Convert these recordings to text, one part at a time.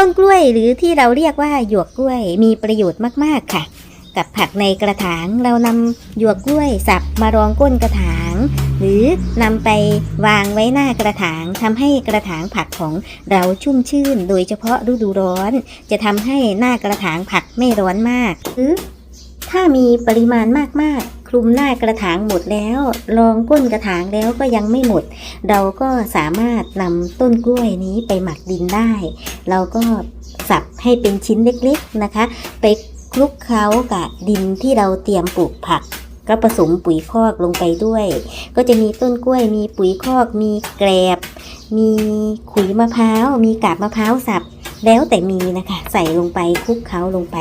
ต้นกล้วยหรือที่เราเรียกว่าหยวกกล้วยมีประโยชน์มากๆค่ะ กับผักในกระถางเรานำหยวกกล้วยสับมารองก้นกระถาง หรือนำไปวางไว้หน้ากระถางทำให้กระถางผักของเราชุ่มชื่น โดยเฉพาะฤดูร้อน จะทำให้หน้ากระถางผักไม่ร้อนมากหรือถ้ามีปริมาณมากๆ คลุมหน้ากระถางหมดแล้วรองก้นกระถางแล้วก็ยังไม่หมด เราก็สามารถนำต้นกล้วยนี้ไปหมักดินได้ เราก็สับให้เป็นชิ้นเล็กๆนะคะ ไปคลุกเคล้ากับดินที่เราเตรียมปลูกผักก็ผสมปุ๋ยคอกลงไปด้วย ก็จะมีต้นกล้วย มีปุ๋ยคอก มีแกลบ มีขุยมะพร้าว มีกาบมะพร้าวสับ แล้วแต่มีนะคะใส่ลงไปคลุกเคล้าลงไป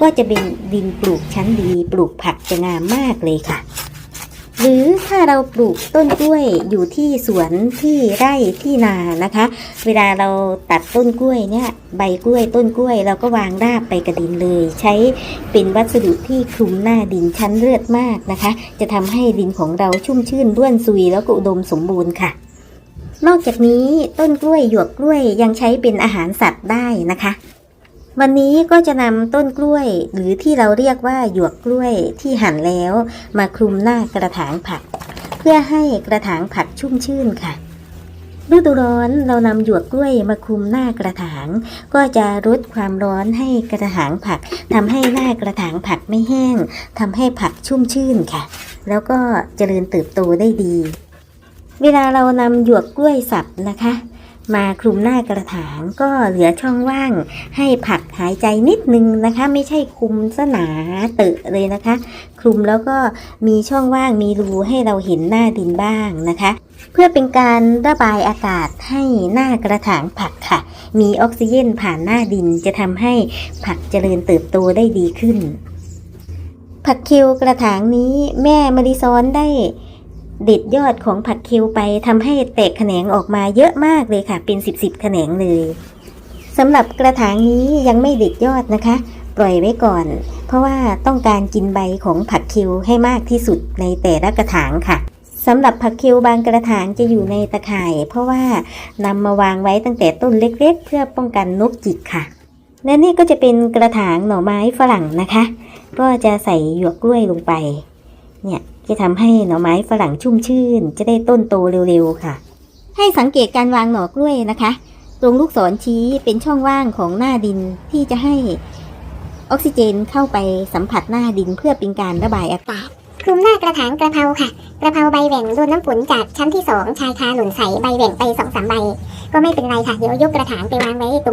ก็จะเป็นดินปลูกชั้นดีปลูกผักจะงามมากเลยค่ะ หรือถ้าเราปลูกต้นกล้วยอยู่ที่สวนที่ไร่ที่นานะคะ เวลาเราตัดต้นกล้วยเนี่ยใบกล้วยต้นกล้วยเราก็วางราบไปกับดินเลย ใช้เป็นวัสดุที่คลุมหน้าดินชั้นเลือดมากนะคะ จะทำให้ดินของเราชุ่มชื่นร่วนซุยแล้วก็อุดมสมบูรณ์ค่ะ นอกจากนี้ต้นกล้วยหยวกกล้วยยังใช้เป็นอาหารสัตว์ได้นะคะ วันนี้ก็จะนำต้นกล้วยหรือที่เราเรียกว่าหยวกกล้วยที่หั่นแล้วมาคลุมหน้ากระถางผัก เพื่อให้กระถางผักชุ่มชื่นค่ะฤดูร้อนเรานำหยวกกล้วยมาคลุมหน้ากระถาง ก็จะลดความร้อนให้กระถางผักทำให้หน้ากระถางผักไม่แห้งทำให้ผักชุ่มชื่นค่ะ แล้วก็เจริญเติบโตได้ดี เวลาเรานำหยวกกล้วยสับนะคะ มาคลุมหน้ากระถางก็เหลือช่องว่าง ให้ผักหายใจนิดนึงนะคะ ไม่ใช่คลุมสนาเตอะเลยนะคะ คลุมแล้วก็มีช่องว่างมีรูให้เราเห็นหน้าดินบ้างนะคะ เพื่อเป็นการระบายอากาศให้หน้ากระถางผักค่ะ มีออกซิเจนผ่านหน้าดินจะทำให้ผักเจริญเติบโตได้ดีขึ้น ผักคิวกระถางนี้แม่มาริซ้อนได้ ด็ดยอดของผักคิวไปทำให้แตกแขนงออกมาเยอะมากเลยค่ะ เป็นสิบสิบแขนงเลยสำหรับกระถางนี้ยังไม่ด็ดยอดนะคะ ปล่อยไว้ก่อน เพราะว่าต้องการกินใบของผักคิวให้มากที่สุดในแต่ละกระถางค่ะสำหรับผักคิวบางกระถางจะอยู่ในตะข่าย เพราะว่านำมาวางไว้ตั้งแต่ต้นเล็กๆ เพื่อป้องกันนกจิกค่ะ และนี่ก็จะเป็นกระถางหน่อไม้ฝรั่งนะคะ ก็จะใส่หยวกกล้วยลงไป เนี่ย จะทำให้หน่อไม้ฝรั่งชุ่มชื่น จะได้ต้นโตเร็วๆค่ะ ให้สังเกตการวางหน่อกล้วยนะคะตรงลูกศรชี้เป็นช่องว่างของหน้าดินที่จะให้ออกซิเจนเข้าไปสัมผัสหน้าดินเพื่อเป็นการระบายอากาศคลุมหน้ากระถางกระเพราค่ะ กระเพราใบแหว่งโดนน้ำฝนจากชั้นที่สองชายคาหล่นใส่ใบแหว่งไปสองสามใบ ก็ไม่เป็นไรค่ะ เดี๋ยวยกกระถางไปวางไว้ตรง